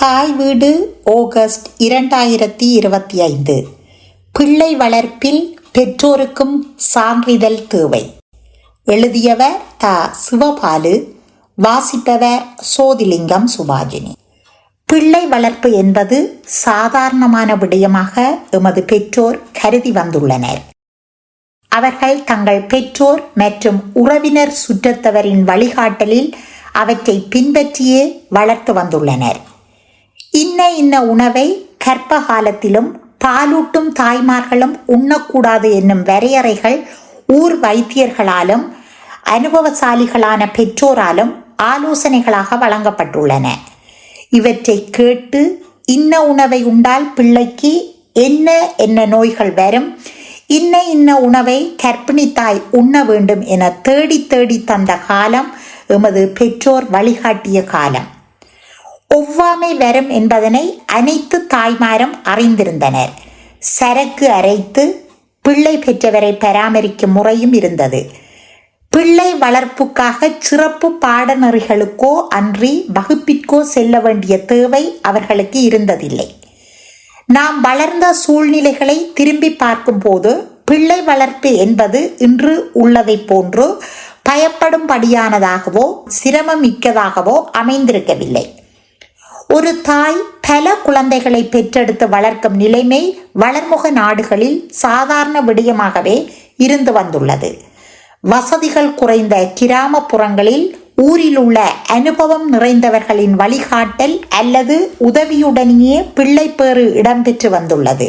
தாய் வீடு ஆகஸ்ட் இரண்டாயிரத்தி இருபத்தி ஐந்து. பிள்ளை வளர்ப்பில் பெற்றோருக்கும் சான்றிதழ் தேவை. எழுதியவர் த. சிவபாலு வாசிப்பவர் சோதிலிங்கம் சுபாஜினி. பிள்ளை வளர்ப்பு என்பது சாதாரணமான விடயமாக எமது பெற்றோர் கருதி வந்துள்ளனர். அவர்கள் தங்கள் பெற்றோர் மற்றும் உறவினர் சுற்றத்தவரின் வழிகாட்டலில் அவற்றை பின்பற்றியே வளர்த்து வந்துள்ளனர். இன்ன இன்ன உணவை கர்ப்ப காலத்திலும் பாலூட்டும் தாய்மார்களும் உண்ணக்கூடாது என்னும் வரையறைகள் ஊர் வைத்தியர்களாலும் அனுபவசாலிகளான பெற்றோராலும் ஆலோசனைகளாக வழங்கப்பட்டுள்ளன. இவற்றை கேட்டு இன்ன உணவை உண்டால் பிள்ளைக்கு என்ன என்ன நோய்கள் வரும் இன்ன இன்ன உணவை கர்ப்பிணி தாய் உண்ண வேண்டும் என தேடி தேடி தந்த காலம் எமது பெற்றோர் வழிகாட்டிய காலம். ஒவ்வாமை வரும் என்பதனை அனைத்து தாய்மாரும் அறிந்திருந்தனர். சரக்கு அரைத்து பிள்ளை பெற்றவரை பராமரிக்கும் முறையும் இருந்தது. பிள்ளை வளர்ப்புக்காக சிறப்பு பாடநெறிகளுக்கோ அன்றி வகுப்பிற்கோ செல்ல வேண்டிய தேவை அவர்களுக்கு இருந்ததில்லை. நாம் வளர்ந்த சூழ்நிலைகளை திரும்பி பார்க்கும்போது பிள்ளை வளர்ப்பு என்பது இன்று உள்ளதை போன்று பயப்படும்படியானதாகவோ சிரமமிக்கதாகவோ அமைந்திருக்கவில்லை. ஒரு தாய் பல குழந்தைகளை பெற்றெடுத்து வளர்க்கும் நிலைமை வளர்முக நாடுகளில் சாதாரண விடயமாகவே இருந்து வந்துள்ளது. வசதிகள் குறைந்த கிராமப்புறங்களில் ஊரில் உள்ள அனுபவம் நிறைந்தவர்களின் வழிகாட்டல் அல்லது உதவியுடனேயே பிள்ளைப்பேறு இடம்பெற்று வந்துள்ளது.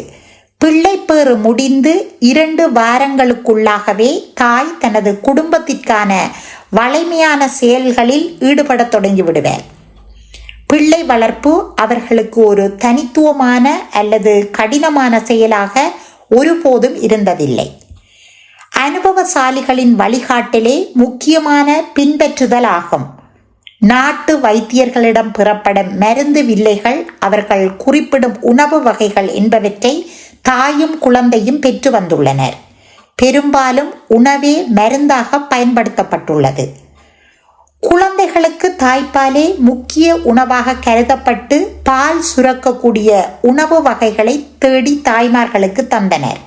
பிள்ளைப்பேறு முடிந்து இரண்டு வாரங்களுக்குள்ளாகவே தாய் தனது குடும்பத்திற்கான வளைமையான செயல்களில் ஈடுபடத் தொடங்கிவிடுவார் பிள்ளை வளர்ப்பு அவர்களுக்கு ஒரு தனித்துவமான அல்லது கடினமான செயலாக ஒருபோதும் இருந்ததில்லை. அனுபவசாலிகளின் வழிகாட்டிலே முக்கியமான பின்பற்றுதல் ஆகும் நாட்டு வைத்தியர்களிடம் பெறப்படும் மருந்து வில்லைகள் அவர்கள் குறிப்பிடும் உணவு வகைகள் என்பவற்றை தாயும் குழந்தையும் பெற்று வந்துள்ளனர். பெரும்பாலும் உணவே மருந்தாக பயன்படுத்தப்பட்டுள்ளது. குழந்தைகளுக்கு தாய்ப்பாலே முக்கிய உணவாக கருதப்பட்டு பால் சுரக்கக்கூடிய உணவு வகைகளை தேடி தாய்மார்களுக்கு தந்தனர்.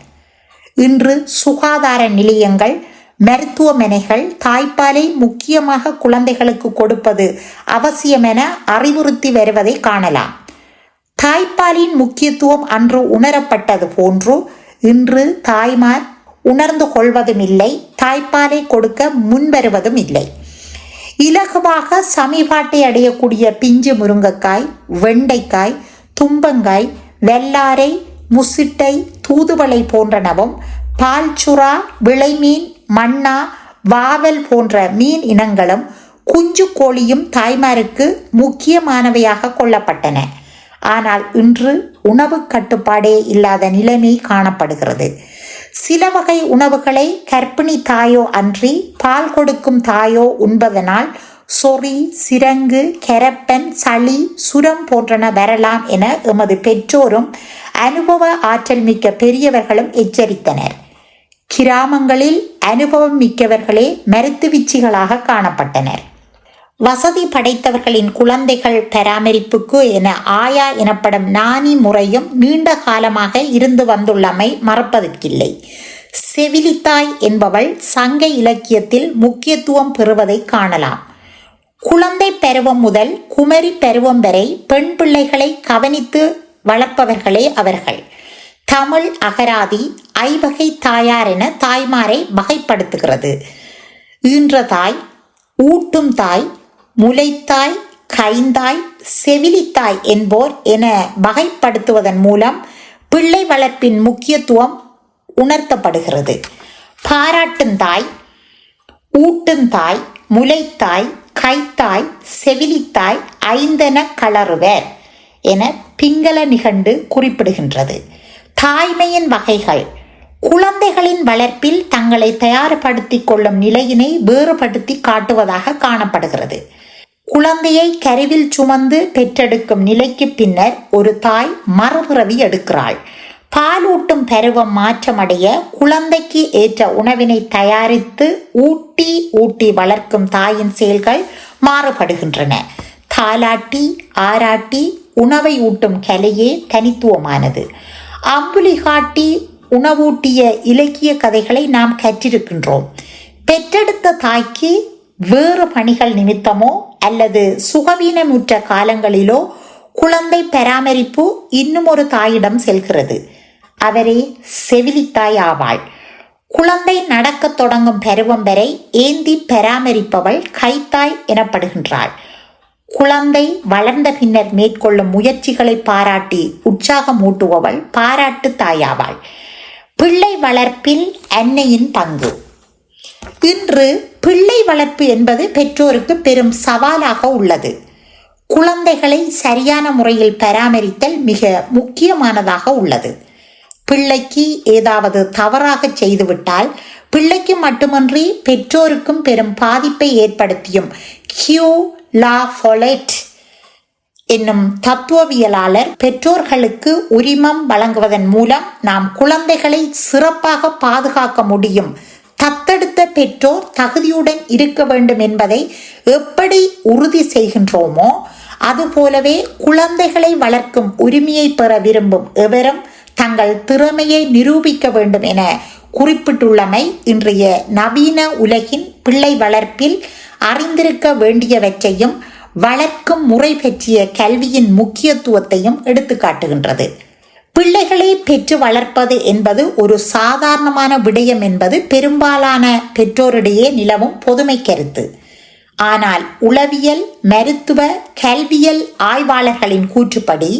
இன்று சுகாதார நிலையங்கள் மருத்துவமனைகள் தாய்ப்பாலை முக்கியமாக குழந்தைகளுக்கு கொடுப்பது அவசியம் என அறிவுறுத்தி வருவதை காணலாம். தாய்ப்பாலின் முக்கியத்துவம் அன்று உணரப்பட்டது போன்று இன்று தாய்மார் உணர்ந்து கொள்வதும் இல்லை தாய்ப்பாலை கொடுக்க முன்வருவதும் இல்லை இலகுவாக சமிபாட்டை அடையக்கூடிய பிஞ்சு முருங்கைக்காய் வெண்டைக்காய் தும்பங்காய் வெள்ளாரை முசிட்டை தூதுவளை போன்றனவும் பால்சுறா விளைமீன் மண்ணா வாவல் போன்ற மீன் இனங்களும் குஞ்சு கோழியும் தாய்மாருக்கு முக்கியமானவையாக கொள்ளப்பட்டன. ஆனால் இன்று உணவு கட்டுப்பாடே இல்லாத நிலைமை காணப்படுகிறது. சில வகை உணவுகளை கர்ப்பிணி தாயோ அன்றி பால் கொடுக்கும் தாயோ உண்பதனால் சொறி சிரங்கு கெரப்பன் சளி சுரம் போன்றன வரலாம் என எமது பெற்றோரும் அனுபவ ஆற்றல் மிக்க பெரியவர்களும் எச்சரித்தனர். கிராமங்களில் அனுபவம் மிக்கவர்களே மருத்துவச்சிகளாக காணப்பட்டனர். வசதி படைத்தவர்களின் குழந்தைகள் பராமரிப்புக்கு என ஆயா எனப்படும் நாணி முறையும் நீண்ட காலமாக இருந்து வந்துள்ளமை மறப்பதற்கில்லை. செவிலித்தாய் என்பவள் சங்க இலக்கியத்தில் முக்கியத்துவம் பெறுவதை காணலாம். குழந்தை பருவம் முதல் குமரி பருவம் வரை பெண் பிள்ளைகளை கவனித்து வளர்ப்பவர்களே அவர்கள். தமிழ் அகராதி ஐவகை தாயார் என தாய்மாரை வகைப்படுத்துகிறது. ஈன்ற தாய் ஊட்டும் தாய் முளைத்தாய் கைந்தாய் செவிலித்தாய் என்போர் என வகைப்படுத்துவதன் மூலம் பிள்ளை வளர்ப்பின் முக்கியத்துவம் உணர்த்தப்படுகிறது. பாராட்டுந்தாய் ஊட்டுந்தாய் முளைத்தாய் கைத்தாய் செவிலித்தாய் ஐந்தென கலறுவர் என பிங்கள நிகண்டு குறிப்பிடுகின்றது. தாய்மையின் வகைகள் குழந்தைகளின் வளர்ப்பில் தங்களை தயார்படுத்திக் கொள்ளும் நிலையினை வேறுபடுத்தி காட்டுவதாக காணப்படுகிறது. குழந்தையை கருவில் சுமந்து பெற்றெடுக்கும் நிலைக்கு பின்னர் ஒரு தாய் மறுபிறவி எடுக்கிறாள். பாலூட்டும் பருவம் மாற்றமடைய குழந்தைக்கு ஏற்ற உணவினை தயாரித்து ஊட்டி ஊட்டி வளர்க்கும் தாயின் செயல்கள் மாறுபடுகின்றன. தாலாட்டி ஆராட்டி உணவை ஊட்டும் கலையே தனித்துவமானது. அம்புலி காட்டி உணவூட்டிய இலக்கிய கதைகளை நாம் கற்றிருக்கின்றோம். பெற்றெடுத்த தாய்க்கு வேறு பணிகள் நிமித்தமோ அல்லது சுகவீனமுற்ற காலங்களிலோ குழந்தை பராமரிப்பு இன்னும் ஒரு தாயிடம் செல்கிறது. அவரே செவிலித்தாய் ஆவாள். குழந்தை நடக்கத் தொடங்கும் பருவம் வரை ஏந்தி பராமரிப்பவள் கைத்தாய் எனப்படுகின்றாள். குழந்தை வளர்ந்த பின்னர் மேற்கொள்ளும் முயற்சிகளை பாராட்டி உற்சாகமூட்டுபவள் பாராட்டு தாயாவாள். பிள்ளை வளர்ப்பில் அன்னையின் பங்கு. இன்று பிள்ளை வளர்ப்பு என்பது பெற்றோருக்கு பெரும் சவாலாக உள்ளது. குழந்தைகளை சரியான முறையில் பராமரித்தல் மிக முக்கியமானதாக உள்ளது. பிள்ளைக்கு ஏதாவது தவறாக செய்துவிட்டால் பிள்ளைக்கு மட்டுமன்றி பெற்றோருக்கும் பெரும் பாதிப்பை ஏற்படுத்தியும் ஹியூ லா ஃபொலெட் என்னும் தத்துவவியலாளர் பெற்றோர்களுக்கு உரிமம் வழங்குவதன் மூலம் நாம் குழந்தைகளை சிறப்பாக பாதுகாக்க முடியும். தத்தெடுத்த பெற்றோர் தகுதியுடன் இருக்க வேண்டும் என்பதை எப்படி உறுதி செய்கின்றோமோ அதுபோலவே குழந்தைகளை வளர்க்கும் உரிமையை பெற விரும்பும் எவரும் தங்கள் திறமையை நிரூபிக்க வேண்டும் என குறிப்பிட்டுள்ளமை இன்றைய நவீன உலகின் பிள்ளை வளர்ப்பில் அறிந்திருக்க வேண்டியவற்றையும் வளர்க்கும் முறை பற்றிய கல்வியின் முக்கியத்துவத்தையும் எடுத்துக்காட்டுகின்றது. பிள்ளைகளை பெற்று வளர்ப்பது என்பது ஒரு சாதாரணமான விடயம் என்பது பெரும்பாலான பெற்றோரிடையே நிலவும் பொதுமை கருத்து. ஆனால் உளவியல் மருத்துவ கல்வியல் ஆய்வாளர்களின் கூற்றுப்படி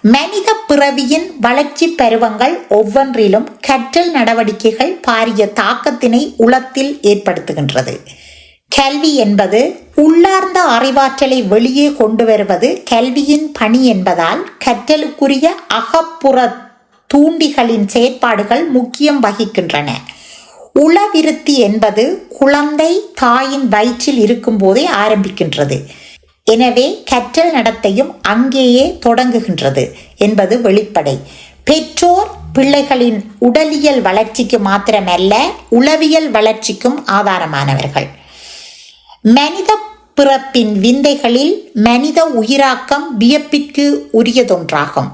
மனித பிறவியின் வளர்ச்சி பருவங்கள் ஒவ்வொன்றிலும் கற்றல் நடவடிக்கைகள் பாரிய தாக்கத்தினை உளத்தில் ஏற்படுத்துகின்றது. கல்வி என்பது உள்ளார்ந்த அறிவாற்றலை வெளியே கொண்டு வருவது கல்வியின் பணி என்பதால் கற்றலுக்குரிய அகப்புற தூண்டிகளின் செயற்பாடுகள் முக்கியம் வகிக்கின்றன. உளவிருத்தி என்பது குழந்தை தாயின் வயிற்றில் இருக்கும்போதே ஆரம்பிக்கின்றது. எனவே கற்றல் நடத்தையும் அங்கேயே தொடங்குகின்றது என்பது வெளிப்படை. பெற்றோர் பிள்ளைகளின் உடலியல் வளர்ச்சிக்கு மாத்திரமல்ல உளவியல் வளர்ச்சிக்கும் ஆதாரமானவர்கள். மனித பிறப்பின் விந்தைகளில் மனித உயிராக்கம் வியப்பிற்கு உரியதொன்றாகும்.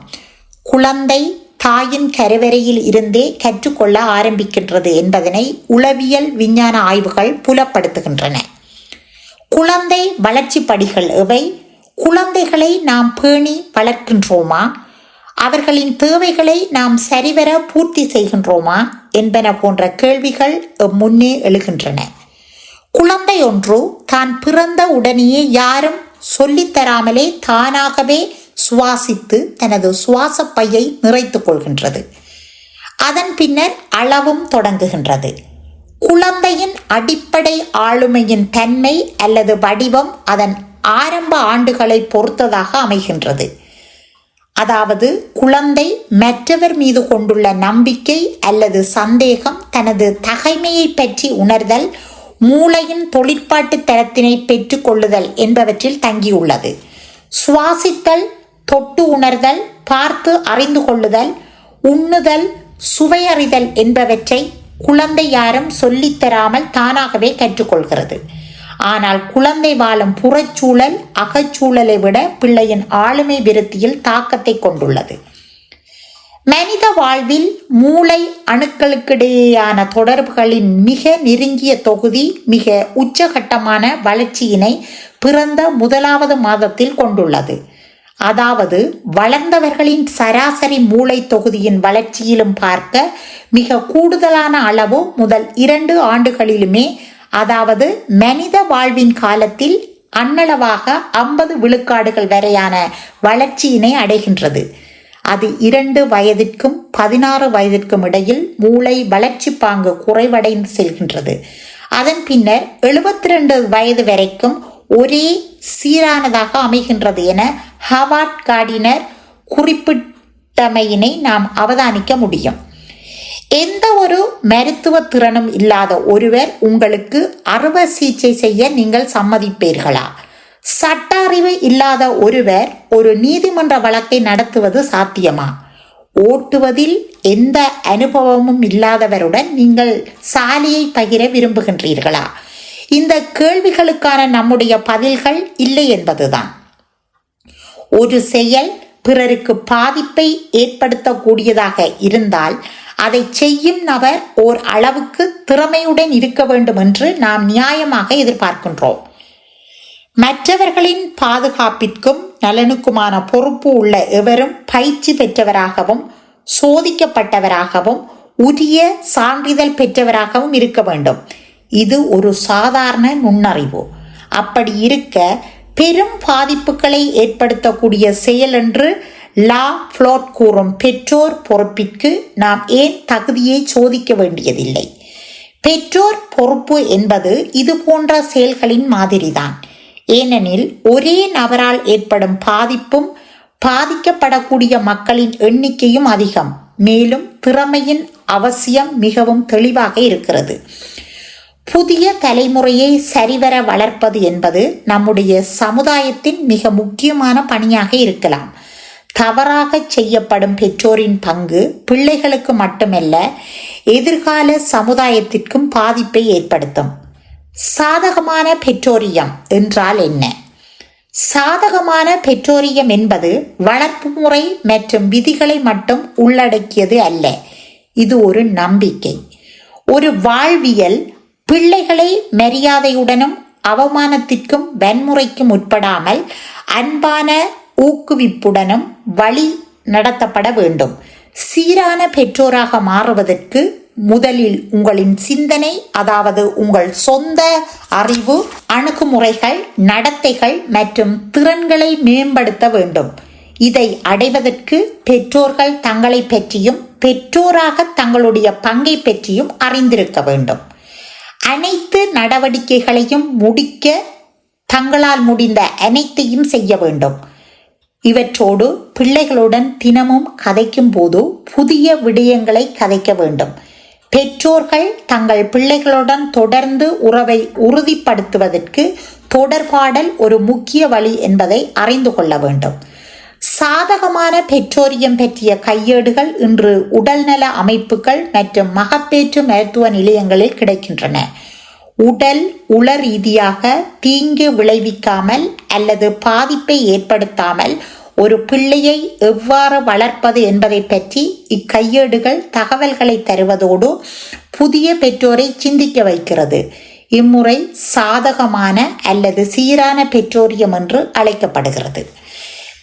குழந்தை தாயின் கருவறையில் இருந்தே கற்றுக்கொள்ள ஆரம்பிக்கின்றது என்பதனை உளவியல் விஞ்ஞான ஆய்வுகள் புலப்படுத்துகின்றன. குழந்தை வளர்ச்சி படிகள் எவை? குழந்தைகளை நாம் பேணி வளர்க்கின்றோமா? அவர்களின் தேவைகளை நாம் சரிவர பூர்த்தி செய்கின்றோமா? என்பன போன்ற கேள்விகள் முன்னே எழுகின்றன. குழந்தை ஒன்று தான் பிறந்த உடனேயே யாரும் சொல்லித்தராமலே தானாகவே சுவாசித்து தனது சுவாச பையை நிறைத்துக் கொள்கின்றது. அதன் பின்னர் அளவும் தொடங்குகின்றது. குழந்தையின் அடிப்படை ஆளுமையின் தன்மை அல்லது வடிவம் அதன் ஆரம்ப ஆண்டுகளை பொறுத்ததாக அமைகின்றது. அதாவது குழந்தை மற்றவர் மீது கொண்டுள்ள நம்பிக்கை அல்லது சந்தேகம் தனது தகைமையை பற்றி உணர்தல் மூளையின் தொழிற்பாட்டு தரத்தினை பெற்றுக்கொள்ளுதல் என்பவற்றில் தங்கியுள்ளது. சுவாசித்தல் தொட்டு உணர்தல் பார்த்து அறிந்து கொள்ளுதல் உண்ணுதல் சுவையறிதல் என்பவற்றை குழந்தை யாரும் சொல்லித்தராமல் தானாகவே கற்றுக்கொள்கிறது ஆனால் குழந்தை வாழும் புறச்சூழல் அகச்சூழலை விட பிள்ளையின் ஆளுமை விருத்தியில் தாக்கத்தை கொண்டுள்ளது. மனித வாழ்வில் மூளை அணுக்களுக்கிடையேயான தொடர்புகளின் மிக நெருங்கிய தொகுதி மிக உச்சகட்டமான வளர்ச்சியினை பிறந்த முதலாவது மாதத்தில் கொண்டுள்ளது. அதாவது வளர்ந்தவர்களின் சராசரி மூளை தொகுதியின் வளர்ச்சியிலும் பார்க்க மிக கூடுதலான அளவு முதல் இரண்டு ஆண்டுகளிலுமே அதாவது மனித வாழ்வின் காலத்தில் அன்னளவாக ஐம்பது விழுக்காடுகள் வரையான வளர்ச்சியினை அடைகின்றது. அது இரண்டு வயதிற்கும் பதினாறு வயதிற்கும் இடையில் மூளை வளர்ச்சி பாங்கு குறைவடைந்து செல்கின்றது. அதன் பின்னர் எழுபத்தி ரெண்டு வயது வரைக்கும் ஒரே சீரானதாக அமைகின்றது என ஹவார்ட் கார்டினர் குறிப்பிட்டமையினை நாம் அவதானிக்க முடியும். எந்த ஒரு மருத்துவ திறனும் இல்லாத ஒருவர் உங்களுக்கு அறுவை சிகிச்சை செய்ய நீங்கள் சம்மதிப்பீர்களா? சட்ட அறிவு இல்லாத ஒருவர் ஒரு நீதிமன்ற வழக்கை நடத்துவது சாத்தியமா? ஓட்டுவதில் எந்த அனுபவமும் இல்லாதவருடன் நீங்கள் சாலையை பகிர விரும்புகின்றீர்களா? இந்த கேள்விகளுக்கான நம்முடைய பதில்கள் இல்லை என்பதுதான். ஒரு செயல் பிறருக்கு பாதிப்பை ஏற்படுத்தக்கூடியதாக இருந்தால் அதை செய்யும் நபர் ஓர் அளவுக்கு திறமையுடன் இருக்க வேண்டும் என்று நாம் நியாயமாக எதிர்பார்க்கின்றோம். மற்றவர்களின் பாதுகாப்பிற்கும் நலனுக்குமான பொறுப்பு உள்ள எவரும் பயிற்சி பெற்றவராகவும் சோதிக்கப்பட்டவராகவும் உரிய சான்றிதழ் பெற்றவராகவும் இருக்க வேண்டும். இது ஒரு சாதாரண நுண்ணறிவு. அப்படி இருக்க பெரும் பாதிப்புகளை ஏற்படுத்தக்கூடிய செயல் என்று லா ஃப்ளோட் கூறும் பெற்றோர் பொறுப்பிற்கு நாம் ஏன் தகுதியை சோதிக்க வேண்டியதில்லை? பெற்றோர் பொறுப்பு என்பது இது போன்ற செயல்களின் மாதிரிதான். ஏனெனில் ஒரே நபரால் ஏற்படும் பாதிப்பும் பாதிக்கப்படக்கூடிய மக்களின் எண்ணிக்கையும் அதிகம். மேலும் திறமையின் அவசியம் மிகவும் தெளிவாக இருக்கிறது. புதிய தலைமுறையை சரிவர வளர்ப்பது என்பது நம்முடைய சமுதாயத்தின் மிக முக்கியமான பணியாக இருக்கலாம். தவறாக செய்யப்படும் பெற்றோரின் பங்கு பிள்ளைகளுக்கு மட்டுமல்ல எதிர்கால சமுதாயத்திற்கும் பாதிப்பை ஏற்படுத்தும். சாதகமான பெற்றோரியம் என்றால் என்ன? சாதகமான பெற்றோரியம் என்பது வளர்ப்பு முறை மற்றும் விதிகளை மட்டும் உள்ளடக்கியது அல்ல. இது ஒரு நம்பிக்கை. ஒரு வாழ்வியல் பிள்ளைகளை மரியாதையுடனும் அவமானத்திற்கும் வன்முறைக்கும் உட்படாமல் அன்பான ஊக்குவிப்புடனும் வழி நடத்தப்பட வேண்டும். சீரான பெற்றோராக மாறுவதற்கு முதலில் உங்களின் சிந்தனை அதாவது உங்கள் சொந்த அறிவு அணுகுமுறைகள் நடத்தைகள் மற்றும் திறன்களை மேம்படுத்த வேண்டும். இதை அடைவதற்கு பெற்றோர்கள் தங்களை பற்றியும் பெற்றோராக தங்களுடைய பங்கை பற்றியும் அறிந்திருக்க வேண்டும். அனைத்து நடவடிக்கைகளையும் முடிக்க தங்களால் முடிந்த அனைத்தையும் செய்ய வேண்டும். இவற்றோடு பிள்ளைகளுடன் தினமும் கதைக்கும் போது புதிய விடயங்களை கதைக்க வேண்டும். பெற்றோர்கள் தங்கள் பிள்ளைகளுடன் தொடர்ந்து உறவை உறுதிப்படுத்துவதற்கு தொடர்பாடல் ஒரு முக்கிய வழி என்பதை அறிந்து கொள்ள வேண்டும். சாதகமான பெற்றோரியம் பற்றிய கையேடுகள் இன்று உடல்நல அமைப்புகள் மற்றும் மகப்பேற்று மருத்துவ நிலையங்களில் கிடைக்கின்றன. உடல் உள ரீதியாக தீங்கு விளைவிக்காமல் அல்லது பாதிப்பை ஏற்படுத்தாமல் ஒரு பிள்ளையை எவ்வாறு வளர்ப்பது என்பதை பற்றி இக்கையேடுகள் தகவல்களை தருவதோடு புதிய பெற்றோரை சிந்திக்க வைக்கிறது. இம்முறை சாதகமான அல்லது சீரான பெற்றோரியம் என்று அழைக்கப்படுகிறது.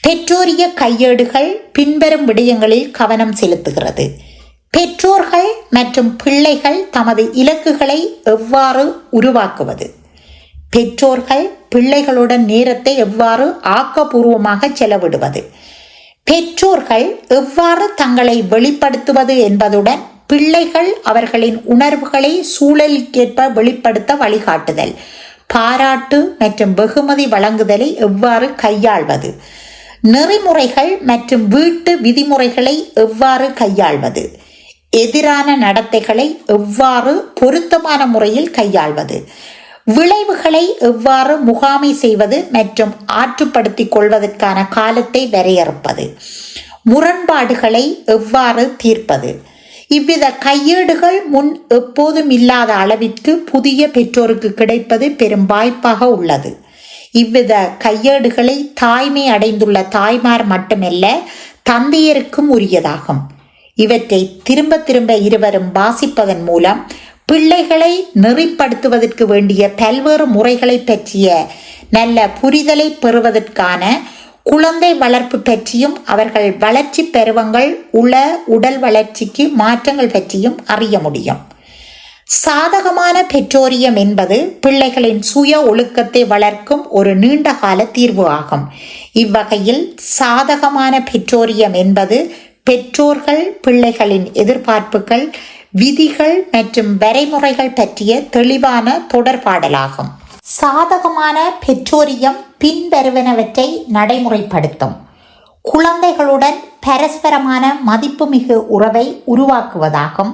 பெற்றோரிய கையேடுகள் பின்வரும் விடயங்களில் கவனம் செலுத்துகிறது. பெற்றோர்கள் மற்றும் பிள்ளைகள் தமது இலக்குகளை எவ்வாறு உருவாக்குவது? பெற்றோர்கள் பிள்ளைகளுடன் நேரத்தை எவ்வாறு ஆக்கப்பூர்வமாக செலவிடுவது? பெற்றோர்கள் எவ்வாறு தங்களை வெளிப்படுத்துவது என்பதுடன் பிள்ளைகள் அவர்களின் உணர்வுகளை சூழலுக்கேற்ப வெளிப்படுத்த வழிகாட்டுதல் பாராட்டு மற்றும் வெகுமதி வழங்குதலை எவ்வாறு கையாள்வது? நெறிமுறைகள் மற்றும் வீட்டு விதிமுறைகளை எவ்வாறு கையாள்வது? எதிரான நடத்தைகளை எவ்வாறு பொருத்தமான முறையில் கையாள்வது? விளைவுகளை எவ்வாறு முகாமை செய்வது மற்றும் ஆற்றுப்படுத்திக் கொள்வதற்கான காலத்தை வரையறுப்பது. முரண்பாடுகளை எவ்வாறு தீர்ப்பது. இவ்வித கையேடுகள் முன் எப்போதும் இல்லாத அளவிற்கு புதிய பெற்றோருக்கு கிடைப்பது பெரும் வாய்ப்பாக உள்ளது. இவ்வித கையேடுகளை தாய்மை அடைந்துள்ள தாய்மார் மட்டுமல்ல தந்தையருக்கும் உரியதாகும். இவற்றை திரும்ப திரும்ப இருவரும் வாசிப்பதன் மூலம் பிள்ளைகளை நெறிப்படுத்துவதற்கு வேண்டிய பல்வேறு முறைகளை பற்றிய நல்ல புரிதலை பெறுவதற்கான குழந்தை வளர்ப்பு பற்றியும் அவர்கள் வளர்ச்சி பருவங்கள் உள உடல் வளர்ச்சிக்கு மாற்றங்கள் பற்றியும் அறிய முடியும். சாதகமான பெற்றோரியம் என்பது பிள்ளைகளின் சுய ஒழுக்கத்தை வளர்க்கும் ஒரு நீண்டகால தீர்வு ஆகும். இவ்வகையில் சாதகமான பெற்றோரியம் என்பது பெற்றோர்கள் பிள்ளைகளின் எதிர்பார்ப்புகள் விதிகள் மற்றும் வரைமுறைகள் பற்றிய தெளிவான தொடர்பாடலாகும். சாதகமான பெற்றோரியம் பின்வருவனவற்றை நடைமுறைப்படுத்தும். குழந்தைகளுடன் பரஸ்பரமான மதிப்புமிகு உறவை உருவாக்குவதாகும்.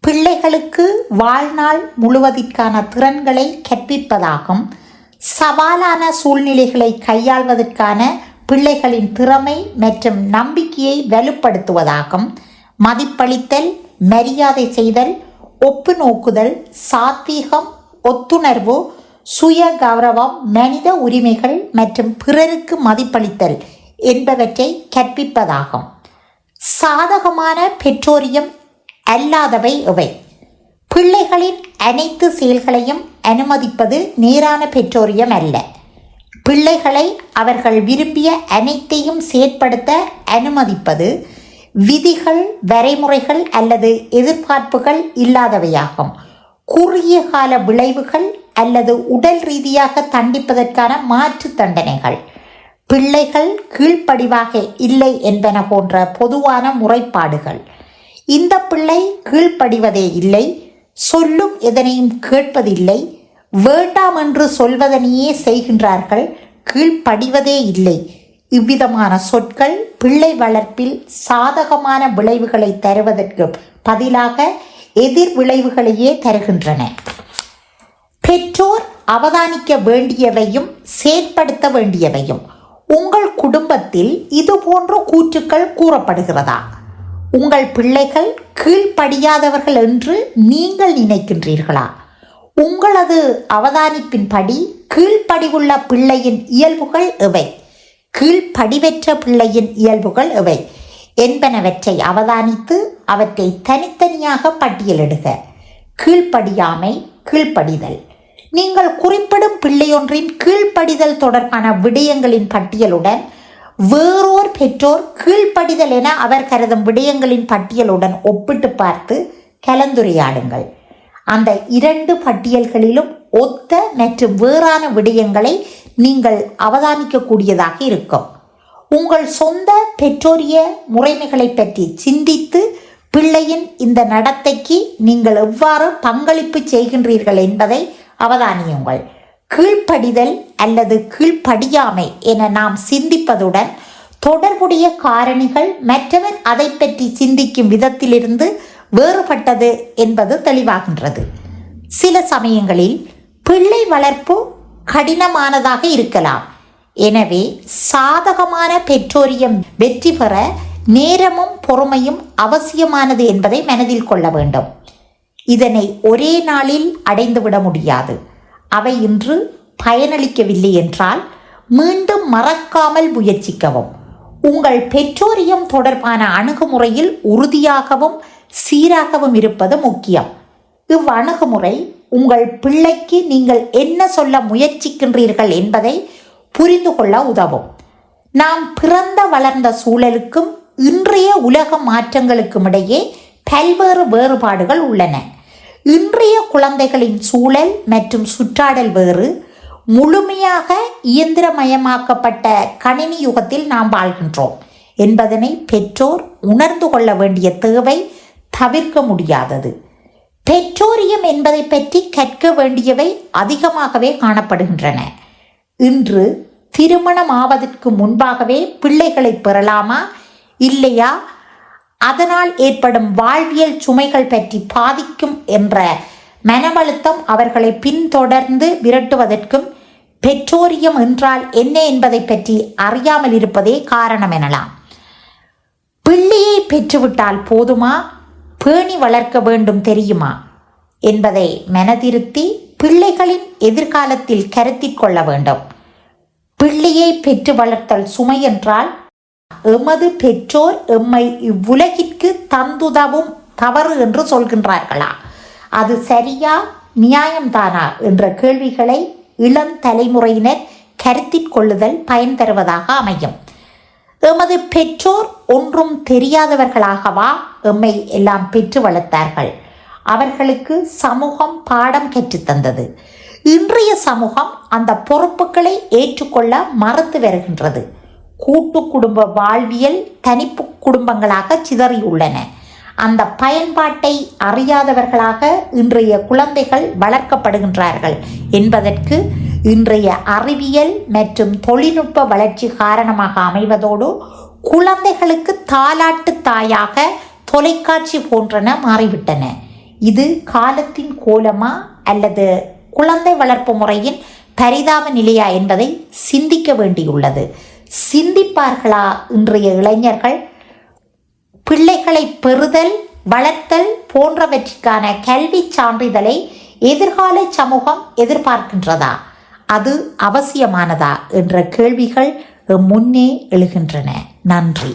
பிள்ளைகளுக்கு வாழ்நாள் முழுவதற்கான திறன்களை கற்பிப்பதாகும். சவாலான சூழ்நிலைகளை கையாள்வதற்கான பிள்ளைகளின் திறமை மற்றும் நம்பிக்கையை வலுப்படுத்துவதாகும். மதிப்பளித்தல் மரியாதை செய்தல் ஒப்பு நோக்குதல் சாத்வீகம் ஒத்துணர்வு சுய கௌரவம் மனித உரிமைகள் மற்றும் பிறருக்கு மதிப்பளித்தல் என்பவற்றை கற்பிப்பதாகும். சாதகமான பெற்றோரியம் அல்லாதவை இவை. பிள்ளைகளின் அனைத்து செயல்களையும் அனுமதிப்பது நேரான பெற்றோரியம் அல்ல. பிள்ளைகளை அவர்கள் விரும்பிய அனைத்தையும் செயற்படுத்த அனுமதிப்பது விதிகள் வரைமுறைகள் அல்லது எதிர்பார்ப்புகள் இல்லாதவையாகும். குறுகிய கால விளைவுகள் அல்லது உடல் ரீதியாக தண்டிப்பதற்கான மாற்று தண்டனைகள். பிள்ளைகள் கீழ்ப்படிவாக இல்லை என்பன போன்ற பொதுவான முறைப்பாடுகள். இந்த பிள்ளை கீழ்ப்படிவதே இல்லை சொல்லும் எதனையும் கேட்பதில்லை வேண்டாம் என்று சொல்வதனையே செய்கின்றார்கள் கீழ்ப்படிவதே இல்லை. இவ்விதமான சொற்கள் பிள்ளை வளர்ப்பில் சாதகமான விளைவுகளை தருவதற்கு பதிலாக எதிர் விளைவுகளையே தருகின்றன. பெற்றோர் அவதானிக்க வேண்டியவையும் செயற்படுத்த வேண்டியவையும். உங்கள் குடும்பத்தில் இது போன்ற கூற்றுக்கள் கூறப்படுகிறதா? உங்கள் பிள்ளைகள் கீழ்ப்படியாதவர்கள் என்று நீங்கள் நினைக்கின்றீர்களா? உங்களது அவதானிப்பின்படி கீழ்ப்படிவுள்ள பிள்ளையின் இயல்புகள் எவை? கீழ்ப்படிவற்ற பிள்ளையின் இயல்புகள் எவை என்பனவற்றை அவதானித்து அவற்றை தனித்தனியாக பட்டியலிடுக. கீழ்ப்படியாமை கீழ்ப்படிதல். நீங்கள் குறிப்பிடும் பிள்ளையொன்றின் கீழ்ப்படிதல் தொடர்பான விடயங்களின் பட்டியலுடன் வேறோர் பெற்றோர் கீழ்ப்படிதல் என அவர் கருதும் விடயங்களின் பட்டியலுடன் ஒப்பிட்டு பார்த்து கலந்துரையாடுங்கள். அந்த இரண்டு பட்டியல்களிலும் ஒத்த மற்றும் வேறான விடயங்களை நீங்கள் அவதானிக்கக்கூடியதாக இருக்கும். உங்கள் சொந்த பெற்றோரிய முறைமைகளை பற்றி சிந்தித்து பிள்ளையின் இந்த நடத்தைக்கு நீங்கள் எவ்வாறு பங்களிப்பு செய்கின்றீர்கள் என்பதை அவதானியுங்கள். கீழ்ப்படிதல் அல்லது கீழ்ப்படியாமை என நாம் சிந்திப்பதுடன் தொடர்புடைய காரணிகள் மற்றவர் அதை பற்றி சிந்திக்கும் விதத்திலிருந்து வேறுபட்டது என்பது தெளிவாகின்றது. சில சமயங்களில் பிள்ளை வளர்ப்பு கடினமானதாக இருக்கலாம். எனவே சாதகமான பெற்றோரியம் வெற்றி பெற நேரமும் பொறுமையும் அவசியமானது என்பதை மனதில் கொள்ள வேண்டும். இதனை ஒரே நாளில் அடைந்துவிட முடியாது. அவை இன்று பயனளிக்கவில்லை என்றால் மீண்டும் மறக்காமல் முயற்சிக்கவும். உங்கள் பெற்றோரியம் தொடர்பான அணுகுமுறையில் உறுதியாகவும் சீராகவும் இருப்பது முக்கியம். இவ்வணுகுமுறை உங்கள் பிள்ளைக்கு நீங்கள் என்ன சொல்ல முயற்சிக்கின்றீர்கள் என்பதை புரிந்து கொள்ள உதவும். நாம் பிறந்த வளர்ந்த சூழலுக்கும் இன்றைய உலக மாற்றங்களுக்கும் இடையே பல்வேறு வேறுபாடுகள் உள்ளன. இன்றைய குழந்தைகளின் சூழல் மற்றும் சுற்றாடல் வேறு முழுமையாக இயந்திரமயமாக்கப்பட்ட கணினி யுகத்தில் நாம் வாழ்கின்றோம் என்பதனை பெற்றோர் உணர்ந்து கொள்ள வேண்டிய தேவை தவிர்க்க முடியாதது. பெற்றோரியம் என்பதை பற்றி கற்க வேண்டியவை அதிகமாகவே காணப்படுகின்றன. இன்று திருமணம் ஆவதற்கு முன்பாகவே பிள்ளைகளை பெறலாமா? இல்லையா? அதனால் ஏற்படும் வாழ்வியல் சுமைகள் பற்றி பாதிக்கும் என்ற மனவழுத்தம் அவர்களை பின்தொடர்ந்து விரட்டுவதற்கும் பெற்றோரியம் என்றால் என்ன என்பதை பற்றி அறியாமல் இருப்பதே காரணம் எனலாம். பிள்ளையை பெற்றுவிட்டால் போதுமா? பேணி வளர்க்க வேண்டும் தெரியுமா? என்பதை மனதிருத்தி பிள்ளைகளின் எதிர்காலத்தில் கருத்தில் கொள்ள வேண்டும். பிள்ளையை பெற்று வளர்த்தல் சுமை என்றால் எமது பெற்றோர் எம்மை இவ்வுலகிற்கு தந்துதவும் தவறு என்று சொல்கின்றார்களா? அது சரியா நியாயம்தானா? என்ற கேள்விகளை இளம் தலைமுறையினர் கருத்தில் கொள்ளுதல் பயன் தருவதாக அமையும். எமது பெற்றோர் ஒன்றும் தெரியாதவர்களாகவா எம்மை எல்லாம் பெற்று வளர்த்தார்கள். அவர்களுக்கு சமூகம் பாடம் கற்றுத்தந்தது இன்றைய சமூகம் அந்த பொறுப்புகளை ஏற்றுக்கொள்ள மறுத்து வருகின்றது. கூட்டு குடும்ப வாழ்வியல் தனிப்பு குடும்பங்களாக சிதறியுள்ளன அந்த பயன்பாட்டை அறியாதவர்களாக இன்றைய குழந்தைகள் வளர்க்கப்படுகின்றார்கள் என்பதற்கு இன்றைய அறிவியல் மற்றும் தொழில்நுட்ப வளர்ச்சி காரணமாக அமைவதோடு குழந்தைகளுக்கு தாலாட்டு தாயாக தொலைக்காட்சி போன்றன மாறிவிட்டன. இது காலத்தின் கோலமா அல்லது குழந்தை வளர்ப்பு முறையின் பரிதாப நிலையா என்பதை சிந்திக்க வேண்டியுள்ளது. சிந்திப்பார்களா இன்றைய இளைஞர்கள்? பிள்ளைகளை பெறுதல் வளர்த்தல் போன்றவற்றிற்கான கல்வி சான்றிதழை எதிர்கால சமூகம் எதிர்பார்க்கின்றதா? அது அவசியமானதா? என்ற கேள்விகள் முன்னே எழுகின்றன. நன்றி.